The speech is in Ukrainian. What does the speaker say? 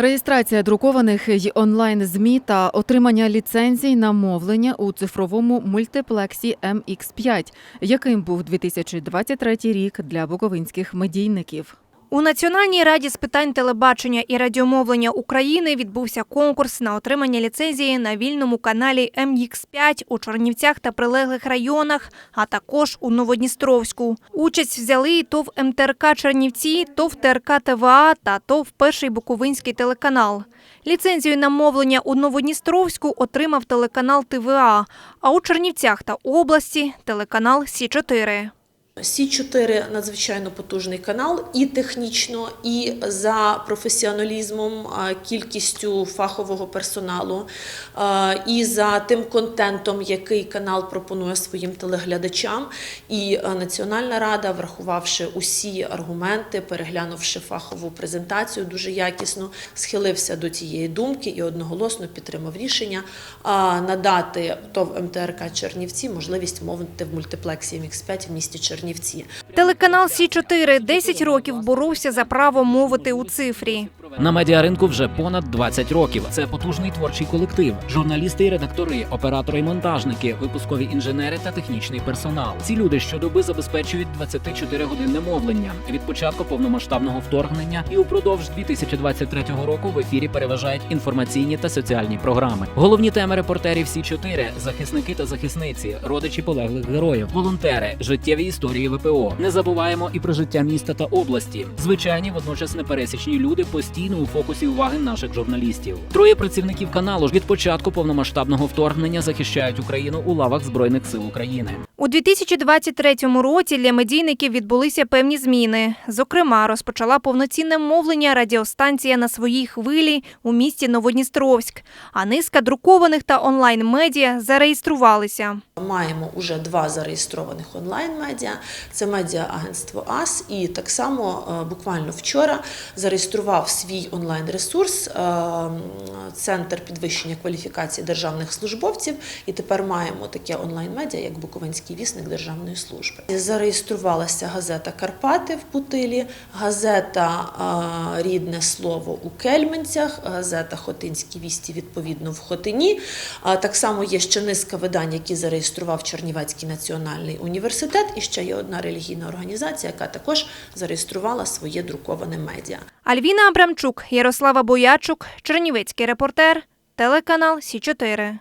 Реєстрація друкованих й онлайн ЗМІ та отримання ліцензій на мовлення у цифровому мультиплексі MX5, яким був 2023 рік для буковинських медійників. У Національній раді з питань телебачення і радіомовлення України відбувся конкурс на отримання ліцензії на вільному каналі МХ5 у Чорнівцях та прилеглих районах, а також у Новодністровську. Участь взяли і ТОВ МТРК Чернівці, ТОВ ТРК ТВА та ТОВ Перший Буковинський телеканал. Ліцензію на мовлення у Новодністровську отримав телеканал ТВА, а у Чернівцях та області телеканал Сі 4 Сі 4 надзвичайно потужний канал і технічно, і за професіоналізмом, кількістю фахового персоналу, і за тим контентом, який канал пропонує своїм телеглядачам. І Національна рада, врахувавши усі аргументи, переглянувши фахову презентацію дуже якісно, схилився до цієї думки і одноголосно підтримав рішення надати ТОВ МТРК Чернівці можливість мовити в мультиплексі MX5 в місті Чернівці. Телеканал Сі 4 10 років боровся за право мовити у цифрі. На медіаринку вже понад 20 років. Це потужний творчий колектив, журналісти і редактори, оператори і монтажники, випускові інженери та технічний персонал. Ці люди щодоби забезпечують 24 годинне мовлення від початку повномасштабного вторгнення і упродовж 2023 року в ефірі переважають інформаційні та соціальні програми. Головні теми репортерів Сі 4 захисники та захисниці, родичі полеглих героїв, волонтери, життєві історії ВПО. Не забуваємо і про життя міста та області. Звичайні, водночас непересічні люди постійно у фокусі уваги наших журналістів. Троє працівників каналу ж від початку повномасштабного вторгнення захищають Україну у лавах збройних сил України. У 2023 році для медійників відбулися певні зміни. Зокрема, розпочала повноцінне мовлення радіостанція на своїй хвилі у місті Новодністровськ, а низка друкованих та онлайн-медіа зареєструвалися. Маємо уже два зареєстрованих онлайн-медіа. Це медіа-агентство АС, і так само е, буквально вчора зареєстрував свій онлайн-ресурс е, Центр підвищення кваліфікації державних службовців. І тепер маємо таке онлайн-медіа, як Буковинський вісник державної служби. Зареєструвалася газета Карпати в Путилі, газета Рідне слово у Кельменцях, газета Хотинські вісті відповідно в Хотині. Так само є ще низка видань, які зареєстрував Чернівецький національний університет, і ще є одна релігійна організація, яка також зареєструвала своє друковане медіа. Альвіна Абрамчук, Ярослава Боячук, Чернівецький репортер, телеканал Сі 4